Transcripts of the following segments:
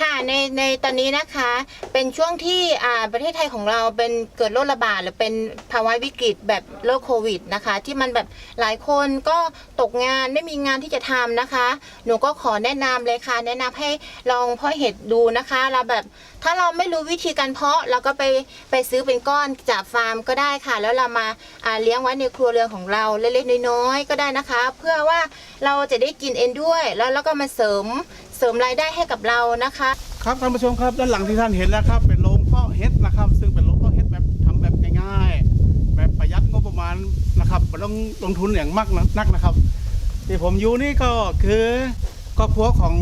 ค่ะในในตอนนี้นะคะเป็นช่วงที่อ่าประเทศไทยของเราเป็นเกิดโรคระบาดหรือเป็นภาวะวิกฤตแบบโรคโควิดนะคะ ที่มันแบบหลายคนก็ตกงานไม่มีงานที่จะทำนะคะ หนูก็ขอแนะนำเลยค่ะ แนะนำให้ลองเพาะเห็ดดูนะคะเราแบบถ้าเราไม่รู้วิธีการเพาะเราก็ไปไปซื้อเป็นก้อนจากฟาร์มก็ได้ค่ะ แล้วเรามาอ่าเลี้ยงไว้ในครัวเรือนของเราเล็กๆน้อยๆก็ได้นะคะ เพื่อว่าเราจะได้กินเองด้วยแล้วเราก็มาเสริม เสริมรายได้ให้กับเรานะคะ ครับท่านผู้ชมครับด้านหลังที่ท่านเห็นแล้วครับ เป็นโรงเพาะเห็ดนะครับ ซึ่งเป็นโรงเพาะเห็ดแบบทำแบบง่ายๆแบบประหยัดงบประมาณนะครับไม่ต้องลงทุนอย่างมากนักนะครับ ที่ผมอยู่นี่ก็คือครอบครัวของ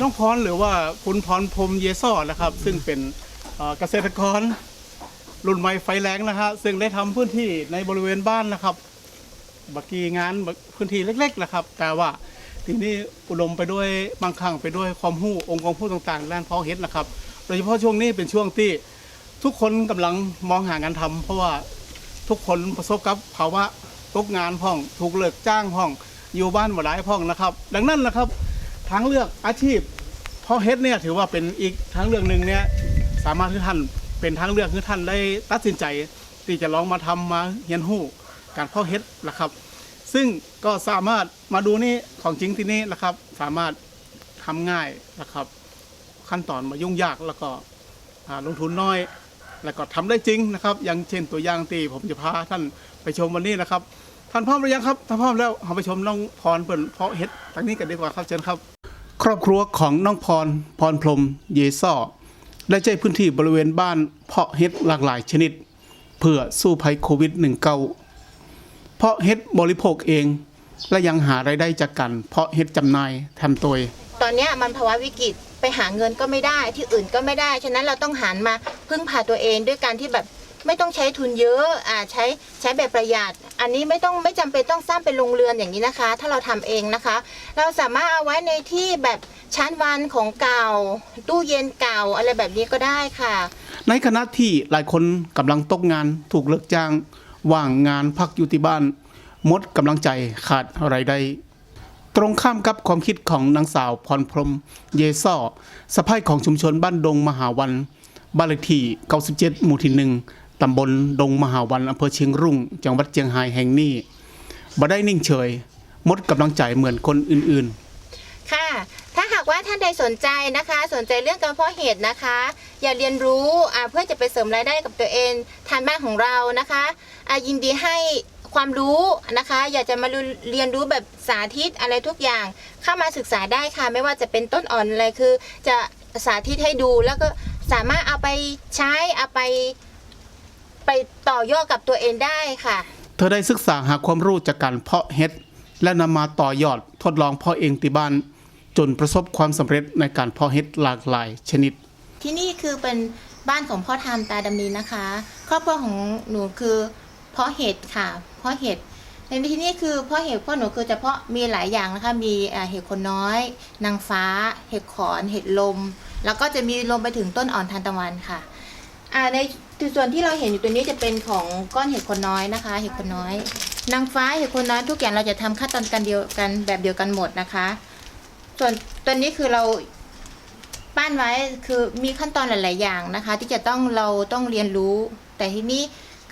น้องพรหรือว่าคุณพรพรหมเยซอดนะครับ ซึ่งเป็นเอ่อเกษตรกร รุ่นใหม่ไฟแรงนะฮะซึ่งได้ทำพื้นที่ในบริเวณบ้านนะครับ บักกีงานบักพื้นที่เล็กๆนะครับ แต่ว่า ทีนี้อุดมไปด้วยบางครั้งไปด้วยความรู้องค์ความรู้ต่างๆด้านเพาะเห็ดนะครับ โดยเฉพาะช่วงนี้เป็นช่วงที่ทุกคนกำลังมองหางานทำเพราะว่าทุกคนประสบกับภาวะตกงานพ่อง ถูกเลิกจ้างพ่อง อยู่บ้านหลายพ่องนะครับ ดังนั้นนะครับทางเลือกอาชีพเพาะเห็ดเนี่ยถือว่าเป็นอีกทางเลือกหนึ่งเนี่ยสามารถที่ท่านเป็นทางเลือกที่ท่านได้ตัดสินใจ ที่จะลองมาทำมาเรียนรู้การเพาะเห็ดนะครับ ซึ่งก็สามารถมาดูนี่ของจริงที่นี่นะครับ สามารถทำง่ายนะครับ ขั้นตอนมายุ่งยากแล้วก็อ่าลงทุนน้อย แล้วก็ทำได้จริงนะครับ อย่างเช่นตัวอย่างที่ผมจะพาท่านไปชมวันนี้นะครับ ท่านพร้อมหรือยังครับถ้าพร้อมแล้วเราไปชมน้องพรเปิ่นเพาะเห็ดทางนี้กันดีกว่าครับเชิญครับ ครอบครัวของน้องพรพรพรหมเยซ่อได้ใช้พื้นที่บริเวณบ้านเพาะเห็ดหลากหลายชนิด เพื่อสู้ภัยโควิด -19 เพาะเห็ดบริโภคเอง และยังหารายได้จากการเพาะเห็ดจำหน่ายทำตัวตอนเนี้ยมันภาวะวิกฤตไปหาเงินก็ไม่ได้ที่อื่นก็ไม่ได้ ฉะนั้นเราต้องหันมาพึ่งพาตัวเองด้วยการที่แบบไม่ต้องใช้ทุนเยอะอ่าใช้ใช้แบบประหยัด อันนี้ไม่ต้องไม่จำเป็นต้องสร้างเป็นโรงเรือนอย่างนี้นะคะ ถ้าเราทำเองนะคะ เราสามารถเอาไว้ในที่แบบชั้นวันของเก่า ตู้เย็นเก่าอะไรแบบนี้ก็ได้ค่ะ ในขณะที่หลายคนกำลังตกงานถูกเลิกจ้าง ว่างงานพักอยู่ที่บ้านหมดกำลังใจขาดไรายได้ตรงข้ามกับความคิดของนางสาวพรพรม เยซ่อสะพายของชุมชนบ้านดงมหาวันบ้านเลขที่ 97 หมู่ที่หนึ่งตำบลดงมหาวันอำเภอเชียงรุ่ง จังหวัดเชียงรายแห่งนี้บ่ได้นิ่งเฉย หมดกำลังใจเหมือนคนอื่นๆ ค่ะ ว่าท่านใดสนใจนะคะ สนใจเรื่องการเพาะเห็ดนะคะ อย่าเรียนรู้เพื่อจะไปเสริมรายได้กับตัวเองทานบ้านของเรานะคะยินดีให้ความรู้นะคะ อยากจะมาเรียนรู้แบบสาธิตอะไรทุกอย่างเข้ามาศึกษาได้ค่ะ ไม่ว่าจะเป็นต้นอ่อนอะไรคือ จะสาธิตให้ดูแล้วก็สามารถเอาไปใช้เอาไป ไปต่อยอดกับตัวเองได้ค่ะ เธอได้ศึกษาหาความรู้จากการเพาะเห็ดและนำมาต่อยอดทดลองเพาะเองที่บ้าน จนประสบความสำเร็จในการเพาะเห็ดหลากหลายชนิด ที่นี่คือเป็นบ้านของพ่อทามตาดำนีนะคะ ครอบครัวของหนูคือเพาะเห็ดค่ะเพาะเห็ดในที่นี่คือเพาะเห็ดพ่อหนูคือจะเพาะมีหลายอย่างนะคะ มีเห็ดคนน้อย นางฟ้า เห็ดขอน เห็ดลม แล้วก็จะมีลมไปถึงต้นอ่อนทานตะวันค่ะในส่วนที่เราเห็นอยู่ตัวนี้จะเป็นของก้อนเห็ดคนน้อยนะคะ เห็ดคนน้อย นางฟ้าเห็ดคนน้อยทุกอย่างเราจะทำขั้นตอนกันเดียวกันแบบเดียวกันหมดนะคะ ส่วนตัวนี้คือเราปั้นไว้คือมีขั้นตอนหลาย ๆ อย่างนะคะ ที่จะต้องเราต้องเรียนรู้ แต่ที่นี่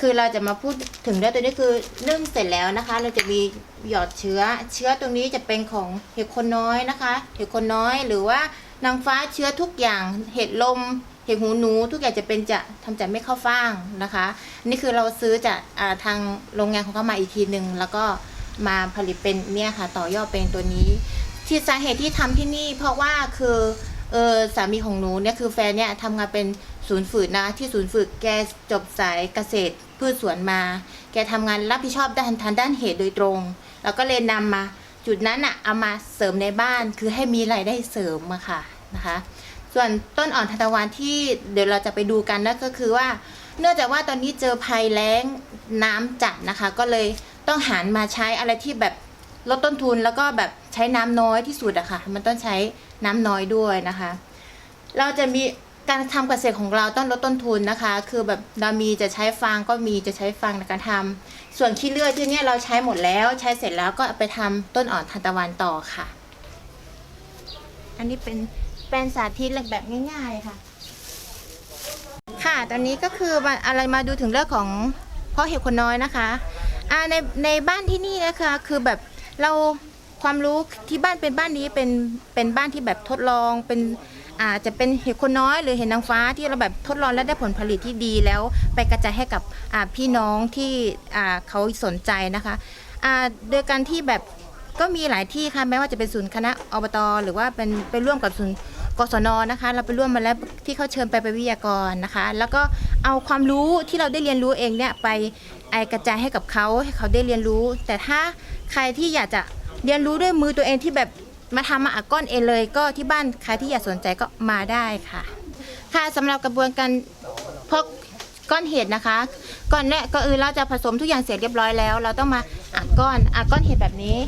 คือเราจะมาพูดถึงเรื่องตัวนี้คือนึ่งเสร็จแล้วนะคะ เราจะมีหยอดเชื้อ เชื้อตรงนี้จะเป็นของเห็ดคนน้อยนะคะ เห็ดคนน้อยหรือว่านางฟ้าเชื้อทุกอย่าง เห็ดลม เห็ดหูหนู ทุกอย่างจะเป็นจะทำจากไม่เข้าฟ่างนะคะอันนี่คือเราซื้อจากาทางโรงงานของเขามาอีกทีหนึ่งแล้วก็มาผลิตเป็นเนี่ยค่ะ ต่อยอดเป็นตัวนี้ ที่สาเหตุที่ทำที่นี่ เพราะว่าคือเออสามีของหนูเนี่ยคือแฟนเนี่ยทำงานเป็นศูนย์ฝึกนะที่ศูนย์ฝึกแกจบสายเกษตรพืชสวนมา แกทำงานรับผิดชอบด้านทางด้านเหตุโดยตรง แล้วก็เลยนำมาจุดนั้นอะเอามาเสริมในบ้านคือให้มีรายได้เสริมมาค่ะนะคะ ส่วนต้นอ่อนทานตะวันที่เดี๋ยวเราจะไปดูกันนั่นก็คือว่า เนื่องจากว่าตอนนี้เจอภัยแล้งน้ำจัดนะคะ ก็เลยต้องหันมาใช้อะไรที่แบบลดต้นทุนแล้วก็แบบ ใช้น้ำน้อยที่สุดอะค่ะ มันต้องใช้น้ำน้อยด้วยนะคะ เราจะมีการทำเกษตรของเราต้องลดต้นทุนนะคะ คือแบบเรามีจะใช้ฟางก็มีจะใช้ฟางในการทำส่วนขี้เลื่อยที่เนี้ยเราใช้หมดแล้วใช้เสร็จแล้วก็ไปทำต้นอ่อนทานตะวันต่อค่ะ อันนี้เป็นเลงสาธิตแบบง่ายๆค่ะ ค่ะตอนนี้ก็คืออะไรมาดูถึงเรื่องของพ่อเห็ดคนน้อยนะคะอ่าในในบ้านที่นี่นะคะคือแบบเรา ความรู้ที่บ้านเป็นบ้านนี้เป็นเป็นบ้านที่แบบทดลองเป็นอาจจะเป็นเห็ดคนน้อยหรือเห็ดนางฟ้าที่เราแบบทดลองและได้ผลผลิตที่ดีแล้ว ไปกระจายให้กับอ่าพี่น้องที่อ่าเขาสนใจนะคะอ่าโดยการที่แบบก็มีหลายที่ค่ะแม้ว่าจะเป็นศูนย์คณะอบตหรือว่าเป็นไปร่วมกับศูนย์กศนนะคะ เราไปร่วมมาแล้วที่เขาเชิญไปเป็นวิทยากรนะคะ แล้วก็เอาความรู้ที่เราได้เรียนรู้เองเนี่ยไปไอกระจายให้กับเขาให้เขาได้เรียนรู้ แต่ถ้าใครที่อยากจะ เรียนรู้ด้วยมือตัวเองที่แบบมาทำมาอัดก้อนเองเลย ก็ที่บ้านใครที่อยากสนใจก็มาได้ค่ะ ค่ะสำหรับกระบวนการพอกก้อนเห็ดนะคะ ก่อนแรกก็คือเราจะผสมทุกอย่างเสร็จเรียบร้อยแล้ว เราต้องมาอัดก้อนอัดก้อนเห็ดแบบนี้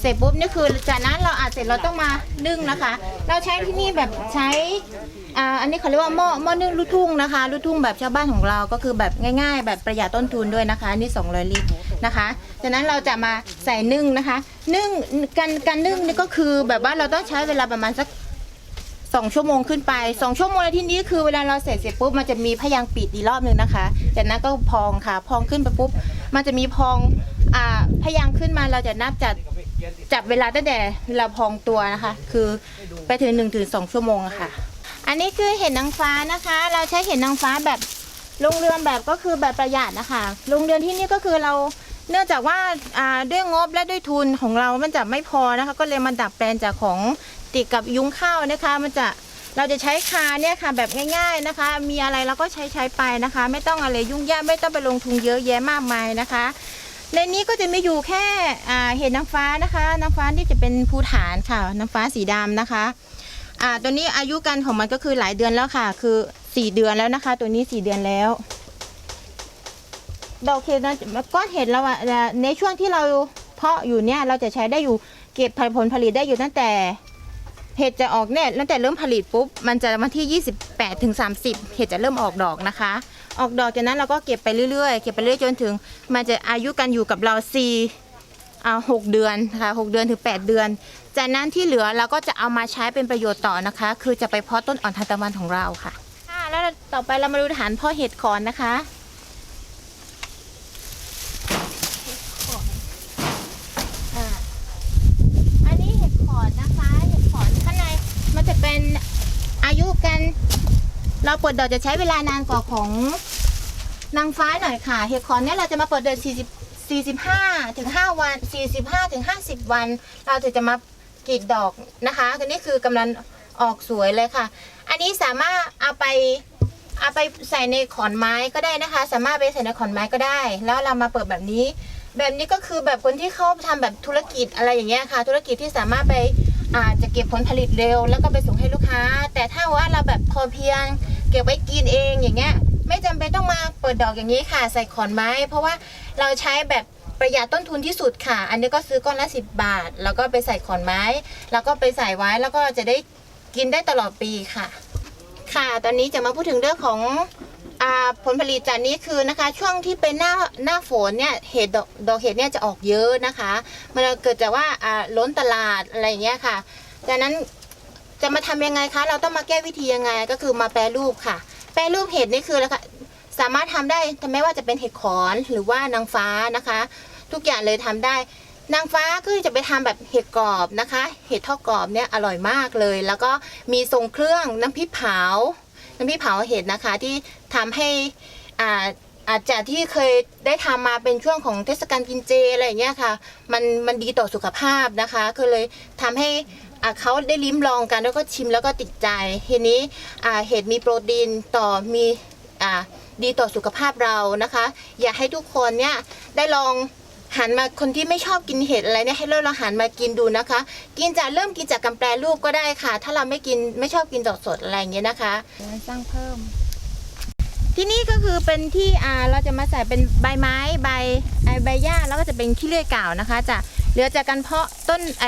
เสร็จปุ๊บนี่คือจากนั้นเราอัดเสร็จเราต้องมานึ่งนะคะ เราใช้ที่นี่แบบใช้อ่าอันนี้เขาเรียกว่าหม้อหม้อนึ่งลูกทุ่งนะคะลูกทุ่งแบบชาวบ้านของเราก็คือแบบง่าย ๆ แบบประหยัดต้นทุนด้วยนะคะอันนี่200ลิตร นะคะจากนั้นเราจะมาใส่นึ่งนะคะ นึ่งการการนึ่งนี่ก็คือแบบว่าเราต้องใช้เวลาประมาณสักสองชั่วโมงขึ้นไปสองชั่วโมงในที่นี้คือเวลาเราเสร็จเสร็จปุ๊บมันจะมีพยางปิดอีกรอบหนึ่งนะคะจากนั้นก็พองค่ะ พองขึ้นไปปุ๊บมันจะมีพองอ่าพยางขึ้นมาเราจะนับจากจับเวลาตั้งแต่เราพองตัวนะคะ คือไปถึง1นถึงสองชั่วโมงอะค่ะ อันนี้คือเห็ดนางฟ้านะคะ เราใช้เห็ดนางฟ้าแบบโรงเรือนแบบก็คือแบบประหยัดนะคะโรงเรือนที่นี่ก็คือเรา เนื่องจากว่าอ่าด้วยงบและด้วยทุนของเรามันจะไม่พอนะคะ ก็เลยมาดัดแปลงจากของติดกับยุ้งข้าวนะคะ มันจะเราจะใช้คาเนี่ยค่ะแบบง่ายๆนะคะ มีอะไรเราก็ใช้ใช้ไปนะคะ ไม่ต้องอะไรยุ่งยากไม่ต้องไปลงทุนเยอะแยะมากมายนะคะ ในนี้ก็จะมีอยู่แค่เห็ดนางฟ้านะคะ นางฟ้าที่จะเป็นภูฐานค่ะนางฟ้าสีดำนะคะอ่าตัวนี้อายุกันของมันก็คือหลายเดือนแล้วค่ะ คือสี่เดือนแล้วนะคะ ตัวนี้สี่เดือนแล้ว ดอกเห็ดนะก้อนเห็ดเราอะในช่วงที่เราเพาะอยู่เนี่ยเราจะใช้ได้อยู่เก็บผลผลิตได้อยู่ตั้งแต่เห็ดจะออกเนี่ยตั้งแต่เริ่มผลิตปุ๊บมันจะวันที่ 28ถึง30 เห็ดจะเริ่มออกดอกนะคะ ออกดอกจากนั้นเราก็เก็บไปเรื่อยๆ เก็บไปเรื่อยจนถึง มันจะอายุกันอยู่กับเรา4อ่าหกเดือนนะคะหกเดือนถึง 8 เดือน จากนั้นที่เหลือเราก็จะเอามาใช้เป็นประโยชน์ต่อนะคะ คือจะไปเพาะต้นอ่อนทานตะวันของเราค่ะค่ะแล้วต่อไปเรามาดูฐานเพ่อเห็ดขอนนะคะ อ่าอันนี้เห็ดขอนนะคะ เห็ดขอนข้างในมัน จะเป็นอายุกัน เราเปิดดอกจะใช้เวลานานกว่าของนางฟ้าหน่อยค่ะเห็ดขอนเนี่ยเราจะมาเปิดเดือน40 45ถึง5วัน 45ถึง50 วัน เราถึงจะมากรีดดอกนะคะตัวนี้คือกำลังออกสวยเลยค่ะ อันนี้สามารถเอาไปเอาไปใส่ในขอนไม้ก็ได้นะคะ สามารถไปใส่ในขอนไม้ก็ได้ แล้วเรามาเปิดแบบนี้ แบบนี้ก็คือแบบคนที่เขาทำแบบธุรกิจอะไรอย่างเงี้ยค่ะ ธุรกิจที่สามารถไป อาจจะเก็บผลผลิตเร็ว แล้วก็ไปส่งให้ลูกค้า แต่ถ้าว่าเราแบบพอเพียง เก็บไว้กินเองอย่างเงี้ย ไม่จำเป็นต้องมาเปิดดอกอย่างนี้ค่ะ ใส่ขอนไม้ เพราะว่าเราใช้แบบประหยัดต้นทุนที่สุดค่ะ อันนี้ก็ซื้อก้อนละ10 บาท แล้วก็ไปใส่ขอนไม้ แล้วก็ไปใส่ไว้แล้วก็จะได้กินได้ตลอดปีค่ะ ค่ะ ตอนนี้จะมาพูดถึงเรื่องของ ผลผลิตจากนี้คือนะคะ ช่วงที่เป็นหน้าหน้าฝนเนี่ยเห็ดดอกดอกเห็ดเนี่ยจะออกเยอะนะคะ มันเกิดจากว่าล้นตลาดอะไรอย่างเงี้ยค่ะจากนั้นจะมาทำยังไงคะ เราต้องมาแก้วิธียังไงก็คือมาแปรรูปค่ะ แปรรูปเห็ดนี่คือแล้วค่ะสามารถทำได้ไม่ว่าจะเป็นเห็ดขอนหรือว่านางฟ้านะคะ ทุกอย่างเลยทำได้ นางฟ้าคือจะไปทำแบบเห็ดกรอบนะคะ เห็ดทอดกรอบเนี่ยอร่อยมากเลย แล้วก็มีทรงเครื่องน้ำพริกเผา พริกเผาเห็ดนะคะที่ทำให้อ่าอาจจะที่เคยได้ทำมาเป็นช่วงของเทศกาลกินเจอะไรอย่างเงี้ยค่ะ มันมันดีต่อสุขภาพนะคะ ก็เลยทำให้เขาได้ลิ้มลองกันแล้วก็ชิมแล้วก็ติดใจทีนี้เห็ดมีโปรตีนต่อมีอ่าดีต่อสุขภาพเรานะคะ อยากให้ทุกคนเนี่ยได้ลอง หันมาคนที่ไม่ชอบกินเห็ดอะไรเนี่ยให้เราลองหันมากินดูนะคะ กินจากเริ่มกินจากกำแปรรูปก็ได้ค่ะ ถ้าเราไม่กินไม่ชอบกินดอกสดอะไรอย่างเงี้ยนะคะสร้างเพิ่ม ที่นี่ก็คือเป็นที่อ่าเราจะมาใส่เป็นใบไม้ใบไอใบหญ้าแล้วก็จะเป็นขี้เลื่อยเก่านะคะจะเหลือจากการเพาะต้นไอ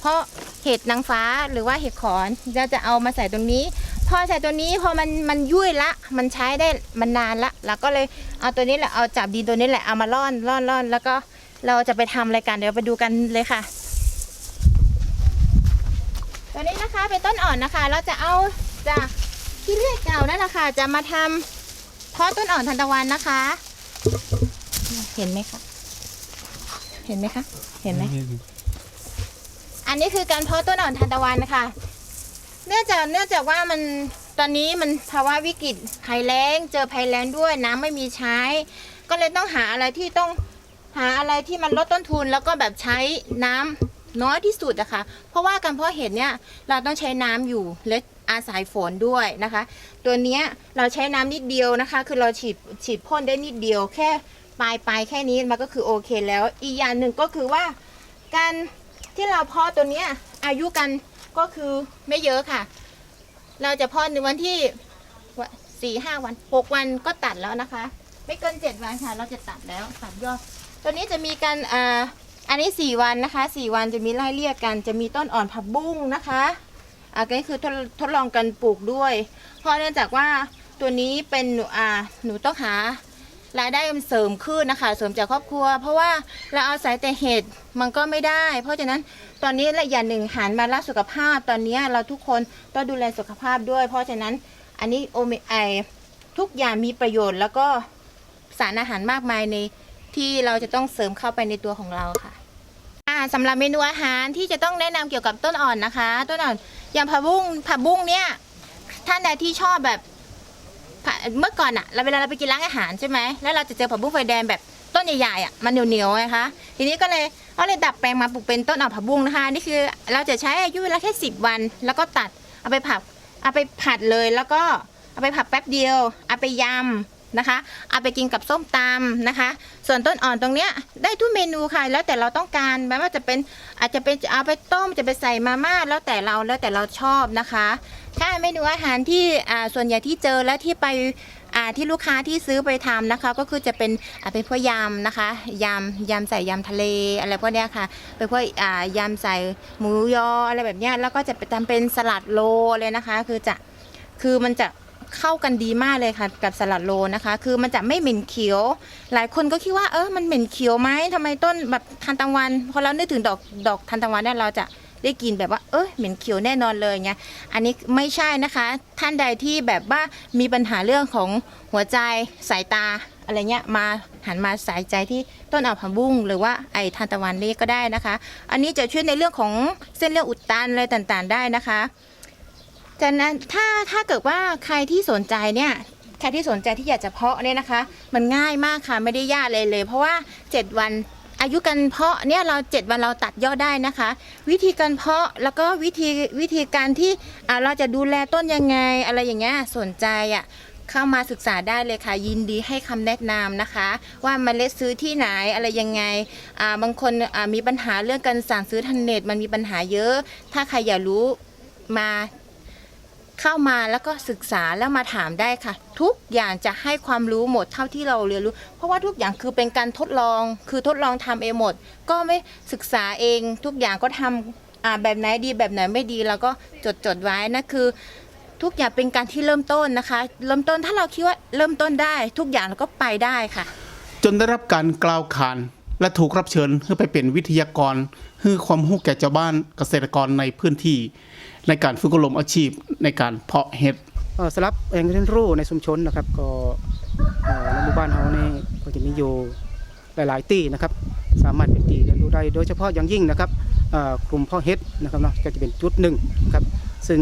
เพาะเห็ดนางฟ้าหรือว่าเห็ดขอนเราจะเอามาใส่ตรงนี้พ อใส่ตัวนี้พอมันมันยุ่ยละ มันใช้ได้มันนานละเราก็เลยเอาตัวนี้แหละเอาจับดินตัวนี้แหละเอามาร่อนร่อนร่อนแล้วก็เราจะไปทำอะไรกันเดี๋ยวไปดูกันเลยค่ะ ตัวนี้นะคะเป็นต้นอ่อนนะคะ เราจะเอาจากที่เลือดเก่านั่นแหละค่ะจะมาทำเพาะต้นอ่อนทานตะวันนะคะ เห็นไหมคะเห็นไหมคะเห็นไหมอันนี้คือการเพาะต้นอ่อนทานตะวันนะคะ เนื่องจากเนื่องจากว่ามันตอนนี้มันภาวะวิกฤตภัยแล้ง เจอภัยแล้งด้วยน้ำไม่มีใช้ ก็เลยต้องหาอะไรที่ต้องหาอะไรที่มันลดต้นทุนแล้วก็แบบใช้น้ำน้อยที่สุดอะคะ เพราะว่าการเพาะเห็ดเนี่ยเราต้องใช้น้ำอยู่และอาศัยฝนด้วยนะคะ ตัวเนี้ยเราใช้น้ำนิดเดียวนะคะ คือเราฉีดฉีดพ่นได้นิดเดียวแค่ปลายปลายแค่นี้มันก็คือโอเคแล้ว อีกอย่างหนึ่งก็คือว่าการที่เราเพาะตัวเนี้ยอายุกัน ก็คือไม่เยอะค่ะ เราจะพาะในวันที่สี่ห้าวันหกวันก็ตัดแล้วนะคะ ไม่เกินเจ็ดวันค่ะ เราจะตัดแล้วตัดยอดตัวนี้จะมีการอ่าอันนี้สี่วันนะคะสี่วันจะมีไล่เรียกกัน จะมีต้นอ่อนผักบุ้งนะคะอันนี้คือทดทดลองกันปลูกด้วย เพราะเนื่องจากว่าตัวนี้เป็นหนูอ่าหนูต้องหา รายได้มันเสริมขึ้นนะคะเสริมจากครอบครัว เพราะว่าเราเอาศัยแต่เห็ดมันก็ไม่ได้ เพราะฉะนั้นตอนนี้ละอย่างหนึ่งหันมารักสุขภาพ ตอนนี้เราทุกคนต้องดูแลสุขภาพด้วย เพราะฉะนั้นอันนี้โอเมไอทุกอย่างมีประโยชน์ แล้วก็สารอาหารมากมายในที่เราจะต้องเสริมเข้าไปในตัวของเราค่ะสำหรับเมนูอาหารที่จะต้องแนะนำเกี่ยวกับต้นอ่อนนะคะ ต้นอ่อนอย่างผักบุ้งผักบุ้งเนี่ยท่านใดที่ชอบแบบ เมื่อก่อนอะเราเวลาเราไปกินร้านอาหารใช่ไหมแล้วเราจะเจอผักบุ้งไฟแดงแบบต้นใหญ่ๆอะมันเหนียวๆนะคะทีนี้ก็เลยก็เลยดัดแปลงมาปลูกเป็นต้นอ่อนผักบุ้งนะคะนี่คือเราจะใช้อายุเวลาแค่สิบวัน แล้วก็ตัดเอาไปผัดเอาไปผัดเลยแล้วก็เอาไปผัดแป๊บเดียว เอาไปยำ นะคะ เอาไปกินกับส้มตำนะคะ ส่วนต้นอ่อนตรงเนี้ยได้ทุกเมนูค่ะ แล้วแต่เราต้องการแม้ว่าจะเป็นอาจจะเป็นเอาไปต้มจะไปใส่มาม่าแล้วแต่เราแล้วแต่เราชอบนะคะถ้าเมนูอาหารที่ส่วนใหญ่ที่เจอและที่ไปที่ลูกค้าที่ซื้อไปทำนะคะ ก็คือจะเป็นอ่าเป็นพวกยำนะคะยำยำใส่ยำทะเลอะไรพวกนี้ค่ะเป็นพวกยำใส่หมูยออะไรแบบนี้แล้วก็จะไปทำเป็นสลัดโลเลยนะคะ คือจะคือมันจะ เข้ากันดีมากเลยค่ะ กับสลัดโลนะคะ คือมันจะไม่เหม็นเขียว หลายคนก็คิดว่าเออมันเหม็นเขียวไหมทำไมต้นแบบทานตะวันพอเรานึกถึงดอกดอกทานตะวันเนี่ยเราจะได้กินแบบว่าเออเหม็นเขียวแน่นอนเลยไงอันนี้ไม่ใช่นะคะ ท่านใดที่แบบว่ามีปัญหาเรื่องของหัวใจสายตาอะไรเงี้ยมาหันมาใส่ใจที่ต้นอ่าผักบุ้งหรือว่าไอทานตะวันนี่ก็ได้นะคะ อันนี้จะช่วยในเรื่องของเส้นเลือดอุดตันอะไรต่างๆได้นะคะ จากนั้นถ้าถ้าเกิดว่าใครที่สนใจเนี่ยใครที่สนใจที่อยากจะเพาะเนี่ยนะคะ มันง่ายมากค่ะไม่ได้ยากเลยเลย เพราะว่า 7 วันอายุการเพาะเนี่ยเรา 7 วันเราตัดยอดได้นะคะ วิธีการเพาะแล้วก็วิธีวิธีการที่เราจะดูแลต้นยังไงอะไรอย่างเงี้ยสนใจอะเข้ามาศึกษาได้เลยค่ะ ยินดีให้คำแนะนำนะคะ ว่าเมล็ดซื้อที่ไหนอะไรยังไงอ่าบางคนอ่ามีปัญหาเรื่องการสั่งซื้อทางเน็ตมันมีปัญหาเยอะ ถ้าใครอยากรู้มา เข้ามาแล้วก็ศึกษาแล้วมาถามได้ค่ะ ทุกอย่างจะให้ความรู้หมดเท่าที่เราเรียนรู้ เพราะว่าทุกอย่างคือเป็นการทดลอง คือทดลองทำเองหมด ก็ไม่ศึกษาเอง ทุกอย่างก็ทำอ่าแบบไหนดีแบบไหนไม่ดีเราก็จดจดไว้นะคือ ทุกอย่างเป็นการที่เริ่มต้นนะคะ เริ่มต้นถ้าเราคิดว่าเริ่มต้นได้ ทุกอย่างเราก็ไปได้ค่ะ จนได้รับการกล่าวขานและถูกรับเชิญให้ไปเป็นวิทยากรให้ความรู้แก่ชาวบ้านเกษตรกรในพื้นที่ ในการฝึกอบรมอาชีพในการเพาะเห็ดสำหรับแหล่งเรียนรู้ในชุมชนนะครับ ก็ในหมู่บ้านเฮานี่ก็จะมีอยู่หลายๆที่นะครับ สามารถเป็นที่เรียนรู้ได้โดยเฉพาะอย่างยิ่งนะครับกลุ่มเพ่อเฮ็ดนะครับเนาะก็จะเป็นจุดหนึ่งนะครับซึ่ง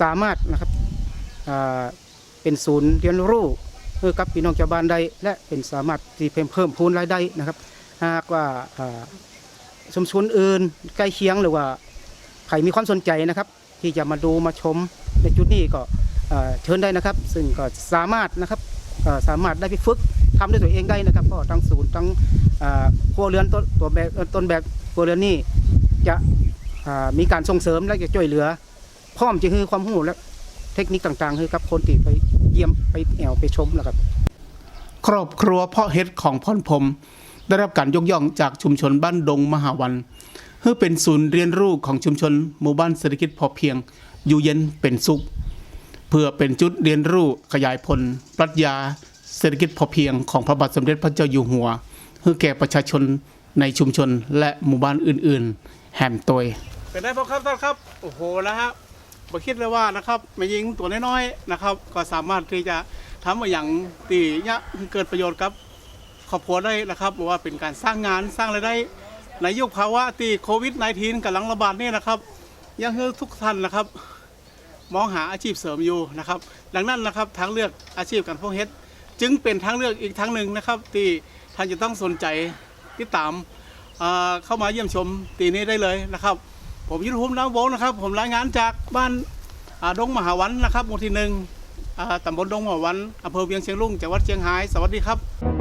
สามารถนะครับเป็นศูนย์เรียนรู้เพื่อกับพี่น้องชาวบ้านได้และเป็นสามารถที่เพิ่มเพิ่มพูนรายได้นะครับ หากว่าชุมชนอื่นใกล้เคียงหรือว่าใครมีความสนใจนะครับ ที่จะมาดูมาชมในจุดนี้ก็เชิญได้นะครับ ซึ่งก็สามารถนะครับสามารถได้ไปฝึกทำด้วยตัวเองได้นะครับเพราะทั้งศูนย์ทั้งเอ่อครัวเรือนต้นตัวแบบต้นแบบครัวเรือนนี่จะมีการส่งเสริมและจะช่วยเหลือ พร้อมจะคือความรู้และเทคนิคต่างๆให้กับคนที่ไปเยี่ยมไปแอวไปชมนะครับ ครอบครัวเพาะเห็ดของพ่อนผม ได้รับการยกย่องจากชุมชนบ้านดงมหาวัน เพื่อเป็นศูนย์เรียนรู้ของชุมชนหมู่บ้านเศรษฐกิจพอเพียง อยู่เย็นเป็นสุข เพื่อเป็นจุดเรียนรู้ขยายผล ปรัชญาเศรษฐกิจพอเพียงของพระบาทสมเด็จพระเจ้าอยู่หัวเพื่อแก่ประชาชนในชุมชนและหมู่บ้านอื่น ๆ แห่มตวยเป็นได้พอครับท่านครับโอ้โหนะฮะบ่คิดเลยว่านะครับแม่ยิงตัวน้อยๆนะครับ ก็สามารถที่จะทำอย่างตีเนี่ยเกิดประโยชน์กับครอบครัวได้นะครับบอว่าเป็นการสร้างงานสร้างรายได้ ในยุคภาวะที่โควิด -19 กำลังระบาดนี่นะครับ ยังให้ทุกท่านนะครับ มองหาอาชีพเสริมอยู่นะครับ ดังนั้นนะครับทางเลือกอาชีพการพกเฮ็ดจึงเป็นทางเลือกอีกทางหนึ่งนะครับ ที่ท่านจะต้องสนใจติดตามอ่าเข้ามาเยี่ยมชมตีนี้ได้เลยนะครับ ผมยุทธภูมิน้ำวงนะครับ ผมรายงานจากบ้านาดงมหาวันนะครับหมู่ที่หนึ่งอ่าตำบลดงมหาวันอำเภอเวียงเชียงรุ่งจังหวัดเชียงรายสวัสดีครับ